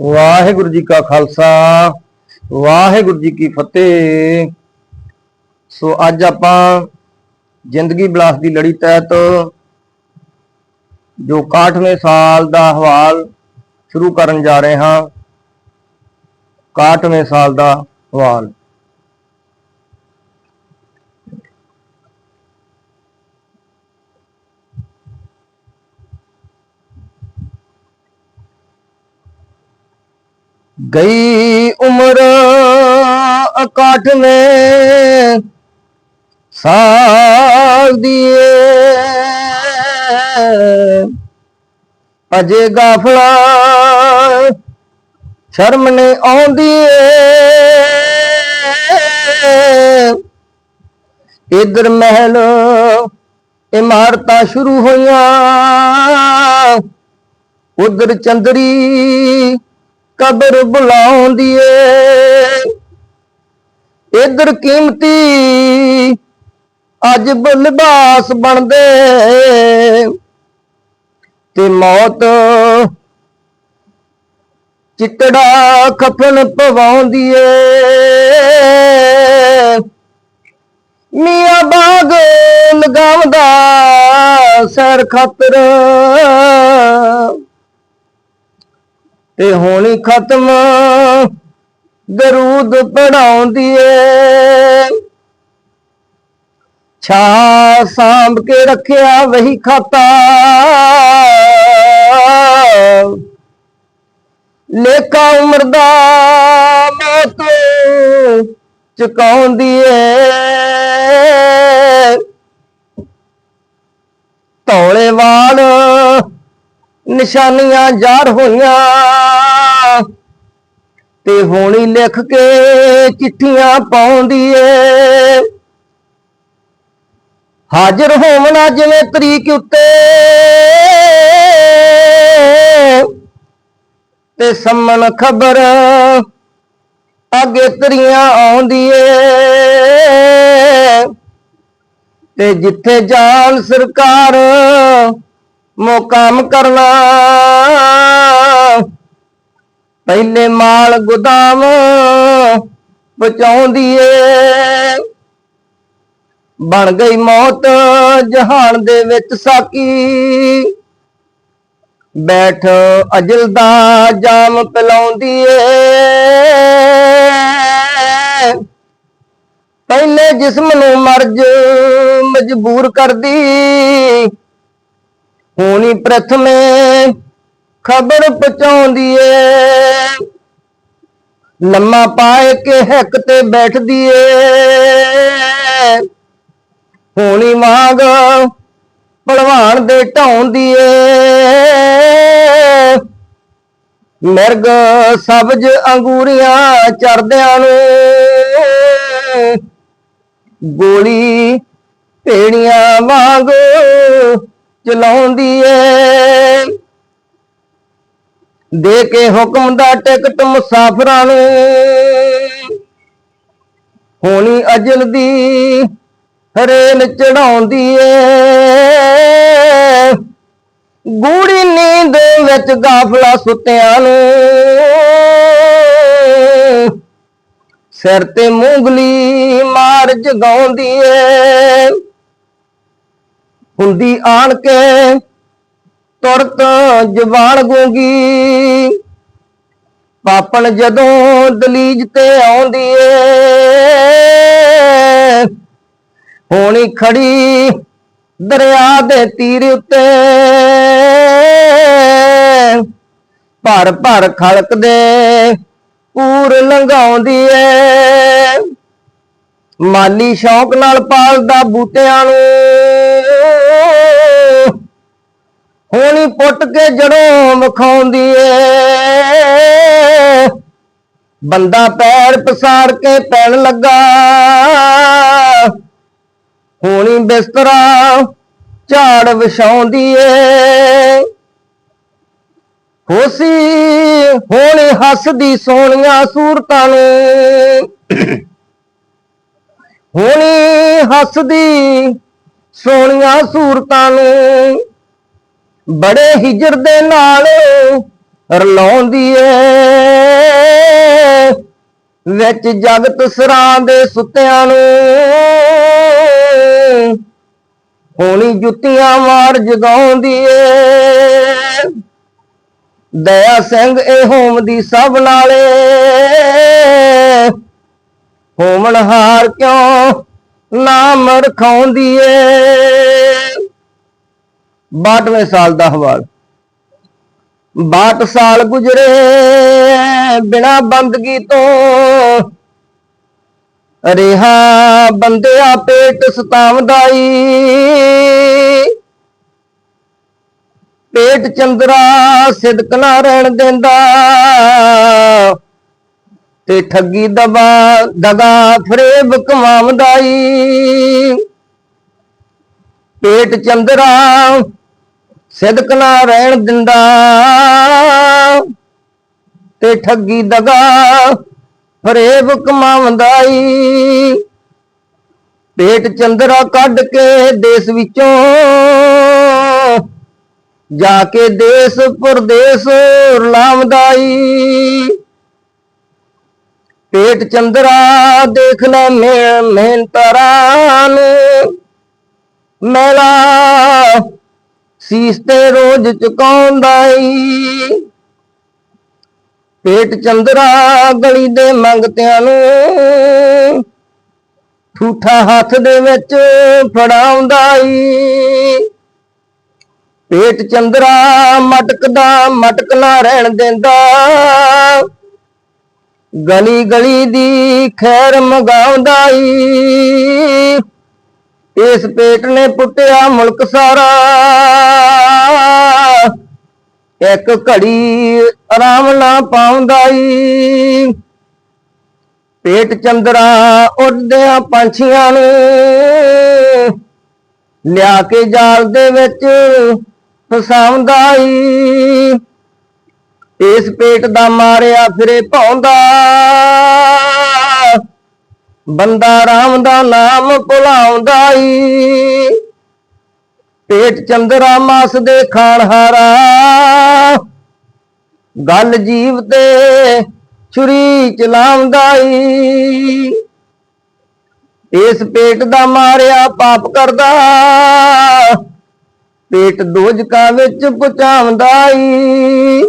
ਵਾਹਿਗੁਰੂ ਜੀ ਕਾ ਖਾਲਸਾ, ਵਾਹਿਗੁਰੂ ਜੀ ਕੀ ਫਤਿਹ। ਸੋ ਅੱਜ ਆਪਾਂ ਜ਼ਿੰਦਗੀ ਬਲਾਸ ਦੀ ਲੜੀ ਤਹਿਤ ਜੋ 61ਵੇਂ ਸਾਲ ਦਾ ਹਵਾਲ ਸ਼ੁਰੂ ਕਰਨ ਜਾ ਰਹੇ ਹਾਂ 61ਵੇਂ ਸਾਲ ਦਾ ਹਵਾਲ ਗਈ ਉਮਰ ਅਕਾਠਵੇਂ ਸਾਗ ਦੀਏ ਅਜੇ ਗਾਫਲਾ ਸ਼ਰਮ ਨੇ ਆਉਂਦੀ ਏ। ਇਧਰ ਮਹਿਲ ਇਮਾਰਤਾਂ ਸ਼ੁਰੂ ਹੋਈਆਂ, ਉਧਰ ਚੰਦਰੀ ਕਬਰ ਬੁਲਾਉਂਦੀ ਏ ਇਧਰ ਕੀਮਤੀ ਅੱਜ ਬਲਬਾਸ ਬਣਦੇ। ਤੇ ਮੌਤ ਚਿੱਟੜਾ ਕਫਨ ਪਵਾਉਂਦੀ ਏ ਮੀਆਂ ਬਾਗ ਲਗਾਉਂਦਾ ਸਰ ਖਾਤਰ। ਤੇ ਹੋਣੀ ਖਤਮ ਗਰੂਦ ਪੜਾਉਂਦੀ ਏ। ਛਾ ਸਾਂਭ ਕੇ ਰੱਖਿਆ ਵਹੀ ਖਾਤਾ। ਲੇਖਾ ਉਮਰ ਦਾ ਮੌਤ ਚੁਕਾਉਂਦੀ ਏ। ਧੌਲੇ ਵਾਲ ਨਿਸ਼ਾਨੀਆਂ ਜ਼ਾਰ ਹੋਈਆਂ ਤੇ ਹੋਣੀ ਲਿਖ ਕੇ ਚਿੱਠੀਆਂ ਪਾਉਂਦੀ ਏ ਹਾਜ਼ਰ ਹੋਵਣਾ ਜਿਵੇਂ ਤਰੀਕ ਉੱਤੇ ਤੇ ਸੰਮਨ ਖਬਰ ਅੱਗੇ ਤਰੀਆਂ ਆਉਂਦੀ ਏ ਤੇ ਜਿੱਥੇ ਜਾਨ ਸਰਕਾਰ ਮੁਕਾਮ ਕਰਨਾ। ਪਹਿਲੇ ਮਾਲ ਗੁਦਾਮ ਪਹੁੰਚਾਉਂਦੀ ਏ। ਬਣ ਗਈ ਮੌਤ ਜਹਾਨ ਦੇ ਵਿੱਚ ਸਾਕੀ। ਬੈਠ ਅਜਲ ਦਾ ਜਾਮ ਪਿਲਾਉਂਦੀ ਏ। ਪਹਿਲੇ ਜਿਸਮ ਨੂੰ ਮਰਜ ਮਜਬੂਰ ਕਰਦੀ। ਹੋਣੀ ਪ੍ਰਥਮੇ ਖਬਰ ਪਹੁੰਚਾਉਂਦੀ ਏ ਲੰਮਾ ਪਾਏ ਕੇ ਹੱਕ ਤੇ ਬੈਠਦੀ ਏ ਹੋਣੀ ਵਾਂਗ ਭਲਵਾਨ ਦੇ ਢਾਉਂਦੀ ਏ ਮਿਰਗ ਸਬਜ ਅੰਗੂਰੀਆਂ ਚੜਦਿਆਂ ਨੂੰ। ਗੋਲੀ ਢੇੜੀਆਂ ਵਾਂਗ ਚਲਾਉਂਦੀ ਏ ਦੇ ਕੇ ਹੁਕਮ ਦਾ ਟਿਕਟ ਮੁਸਾਫਰਾਂ ਨੂੰ। ਹੋਣੀ ਅਜਲ ਦੀ ਹਰੇਲ ਚੜਾਉਂਦੀ ਏ ਗੂੜੀ ਨੀਂਦ ਵਿੱਚ ਗਾਫਲਾ ਸੁੱਤਿਆਂ ਨੂੰ। ਸਿਰ ਤੇ ਮੂੰਗਲੀ ਮਾਰ ਜਗਾਉਂਦੀ ਏ ਹੁੰਦੀ ਆਣ ਕੇ ਤੁਰਤ ਜਵਾਨ ਗੂੰਗੀ। ਪਾਪਣ ਜਦੋਂ ਦਲੀਜ ਤੇ ਆਉਂਦੀ ਏ, ਹੋਣੀ ਖੜੀ ਦਰਿਆ ਦੇ ਤੀਰ ਉੱਤੇ। ਭਰ ਭਰ ਖਲਕ ਦੇ ਪੂਰ ਲੰਘਾਉਂਦੀ ਏ। ਮਾਲੀ ਸ਼ੌਕ ਨਾਲ ਪਾਲਦਾ ਬੂਟਿਆਂ ਨੂੰ। ਹੋਣੀ ਪੁੱਟ ਕੇ ਜੜੋਂ ਵਿਖਾਉਂਦੀ ਏ। ਬੰਦਾ ਪੈਰ ਪਸਾਰ ਕੇ ਪੈਣ ਲੱਗਾ। ਹੋਣੀ ਬਿਸਤਰਾ ਝਾੜ ਵਿਛਾਉਂਦੀ ਏ। ਹੋਸੀ ਹੋਣੀ ਹੱਸਦੀ ਸੋਹਣੀਆਂ ਸੂਰਤਾਂ ਨੂੰ। ਹੋਣੀ ਹੱਸਦੀ, ਸੋਹਣੀਆਂ ਸੂਰਤਾਂ ਨੂੰ ਬੜੇ ਹਿਜਰ ਦੇ ਨਾਲ ਰਲਾਉਂਦੀ ਏ। ਵਿੱਚ ਜਗਤ ਸਰਾਂ ਦੇ ਸੁੱਤਿਆਂ ਨੂੰ ਹੋਣੀ ਜੁੱਤੀਆਂ ਮਾਰ ਜਗਾਉਂਦੀ ਏ। ਦਇਆ ਸਿੰਘ ਇਹ ਹੋਮ ਦੀ ਸਭ ਨਾਲੇ। ਹੋਮਣ ਹਾਰ ਕਿਉਂ ਨਾਮ ਰਖਾਉਂਦੀ ਏ? 62ਵੇਂ ਸਾਲ ਦਾ ਹਵਾਲ। 62 ਸਾਲ ਗੁਜ਼ਰੇ ਬਿਨਾ ਬੰਦਗੀ ਤੋਂ। ਰਿਹਾ ਬੰਦਿਆ ਪੇਟ ਸਤਾਵਦਾਈ। ਪੇਟ ਚੰਦਰਾ ਸਿਦਕ ਨਾ ਰਹਿਣ ਦਿੰਦਾ। ਤੇ ਠੱਗੀ ਦਬਾ, ਦਗਾ ਫਰੇਬ ਕਮਾਵਦਾਈ ਪੇਟ ਚੰਦਰਾ, ਸਿਦਕ ਨਾ ਰਹਿਣ ਦਿੰਦਾ। ਤੇ ਠੱਗੀ ਦਗਾ ਫਰੇਬ ਕਮਾਵਦਾਈ ਪੇਟ ਚੰਦਰਾ ਕੱਢ ਕੇ ਦੇਸ਼ ਵਿੱਚੋਂ, ਜਾ ਕੇ ਦੇਸ਼, ਪਰਦੇਸ ਲਾਵਦਾਈ ਪੇਟ ਚੰਦਰਾ ਦੇਖ ਲੈ ਮੈਂ ਮਿਹਨਤਰਾਂ ਨੂੰ। ਮੈਲਾ ਸੀਸ ਤੇ ਰੋਜ਼ ਈ। ਪੇਟ ਚੰਦਰਾ ਗਲੀ ਦੇ ਮੰਗਤਿਆਂ ਨੂੰ ਠੂਠਾ ਹੱਥ ਦੇ ਵਿੱਚ ਫੜਾਉਂਦਾ ਈ। ਪੇਟ ਚੰਦਰਾ ਮਟਕਦਾ, ਮਟਕ ਨਾ ਰਹਿਣ ਦਿੰਦਾ। ਗਲੀ ਗਲੀ ਦੀ ਖੈਰ ਮਗਾਉਂਦਾਈ। ਇਸ ਪੇਟ ਨੇ ਪੁੱਟਿਆ ਮੁਲਕ ਸਾਰਾ। ਇੱਕ ਘੜੀ ਆਰਾਮ ਨਾ ਪਾਉਂਦਾ ਈ ਪੇਟ ਚੰਦਰਾ ਉੱਡਦਿਆਂ ਪੰਛੀਆਂ ਨੂੰ ਲਿਆ ਕੇ ਜਾਲ ਦੇ ਵਿੱਚ ਫਸਾਉਂਦਾ ਈ ਇਸ ਪੇਟ ਦਾ ਮਾਰਿਆ ਫਿਰੇ ਭੌਂਦਾ ਬੰਦਾ ਰਾਮ ਦਾ ਨਾਮ ਭੁਲਾਉਂਦਾ ਈ। ਪੇਟ ਚੰਦਰਾ ਮਾਸ ਦੇ ਖਾਣ ਹਾਰਾ। ਗੱਲ ਜੀਵ ਤੇ ਛੁਰੀ ਚਲਾਉਂਦਾ ਈ। ਇਸ ਪੇਟ ਦਾ ਮਾਰਿਆ ਪਾਪ ਕਰਦਾ। ਪੇਟ ਦੋਜਕਾਂ ਵਿੱਚ ਪਹੁੰਚਾਉਂਦਾਈ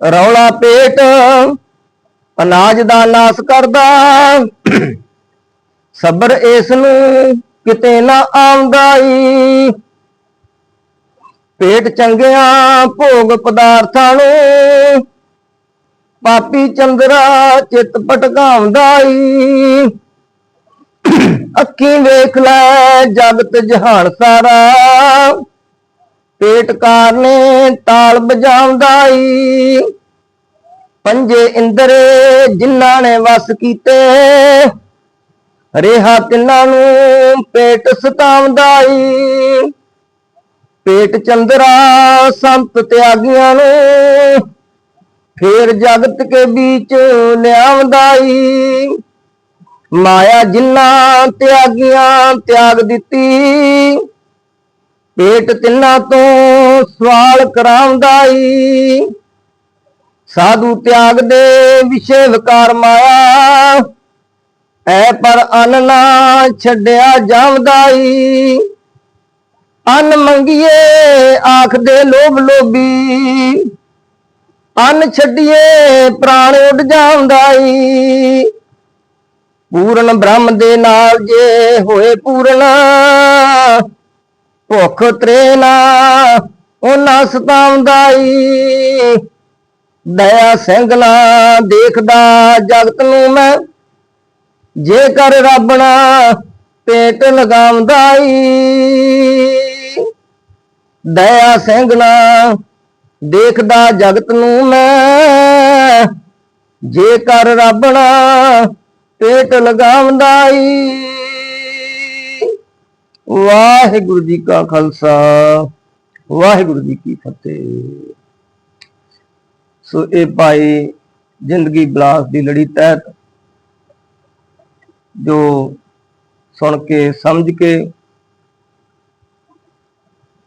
ਰੌਲਾ ਪੇਟ, ਅਨਾਜ ਦਾ ਨਾਸ ਕਰਦਾ। ਸਬਰ ਇਸ ਨੂੰ ਕਿਤੇ ਨਾ ਆਉਂਦਾਈ ਪੇਟ ਚੰਗਿਆਂ ਭੋਗ ਪਦਾਰਥਾਂ ਨੂੰ ਪਾਪੀ ਚੰਦਰਾ ਚਿੱਤ ਭਟਕਾਉਂਦਾਈ ਅੱਖੀਂ ਵੇਖ ਲੈ ਜਗਤ ਜਹਾਨ ਸਾਰਾ। ਪੇਟ ਕਾਰਨੇ ਤਾਲ ਵਜਾਉਂਦਾਈ ਪੰਜੇ ਇੰਦਰ ਜਿਨ੍ਹਾਂ ਨੇ ਵਸ ਕੀਤੇ, ਰੇਹਾ ਤਿੰਨਾਂ ਨੂੰ ਪੇਟ ਸਤਾਉਂਦਾਈ। ਪੇਟ ਚੰਦਰਾ ਸੰਤ ਤਿਆਗੀਆਂ ਨੂੰ ਫੇਰ ਜਗਤ ਕੇ ਵਿੱਚ ਈ ਮਾਇਆ ਜਿਨ੍ਹਾਂ ਤਿਆਗੀਆਂ ਤਿਆਗ ਦਿੱਤੀ ਪੇਟ ਤਿੰਨਾਂ ਤੋਂ ਸਵਾਲ ਕਰਾਉਂਦਾਈ ਸਾਧੂ ਤਿਆਗ ਦੇ ਵਿਸ਼ੇ ਵਿਕਾਰ ਮਾਇਆ, ਐ ਪਰ ਅਨ ਨਾ ਛੱਡਿਆ ਈ। ਅਨ ਮੰਗੀਏ, ਆਖਦੇ ਲੋਭ ਲੋਭੀ। ਅਨ ਛੱਡੀਏ, ਪ੍ਰਾਣ ਉੱਡ ਜਾਂਦਾਈ ਪੂਰਨ ਬ੍ਰਹਮ ਦੇ ਨਾਲ ਜੇ ਹੋਏ ਪੂਰਨ ਭੁੱਖ ਤਰੇ ਨਾ ਸਤਾਉਂਦਾ ਈ ਦਇਆ ਸਿੰਘ ਦੇਖਦਾ ਜਗਤ ਨੂੰ ਮੈਂ ਜੇਕਰ ਰੱਬ ਨਾ ਪੇਟ ਈ ਦਇਆ ਸਿੰਘ ਦੇਖਦਾ ਜਗਤ ਨੂੰ ਮੈਂ ਜੇਕਰ ਰੱਬ ਨਾ ਪੇਟ ਈ ਵਾਹਿਗੁਰੂ ਜੀ ਕਾ ਖਾਲਸਾ, ਵਾਹਿਗੁਰੂ ਜੀ ਕੀ ਫਤਿਹ। ਸੋ ਇਹ ਭਾਈ ਜ਼ਿੰਦਗੀ ਬਲਾਸ ਦੀ ਲੜੀ ਤਹਿਤ ਜੋ ਸੁਣ ਕੇ, ਸਮਝ ਕੇ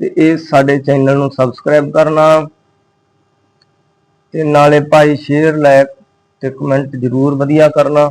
ਤੇ ਇਹ ਸਾਡੇ ਚੈਨਲ ਨੂੰ ਸਬਸਕ੍ਰਾਈਬ ਕਰਨਾ ਤੇ ਨਾਲੇ ਭਾਈ ਸ਼ੇਅਰ, ਲਾਇਕ ਤੇ ਕਮੈਂਟ ਜ਼ਰੂਰ ਵਧੀਆ ਕਰਨਾ।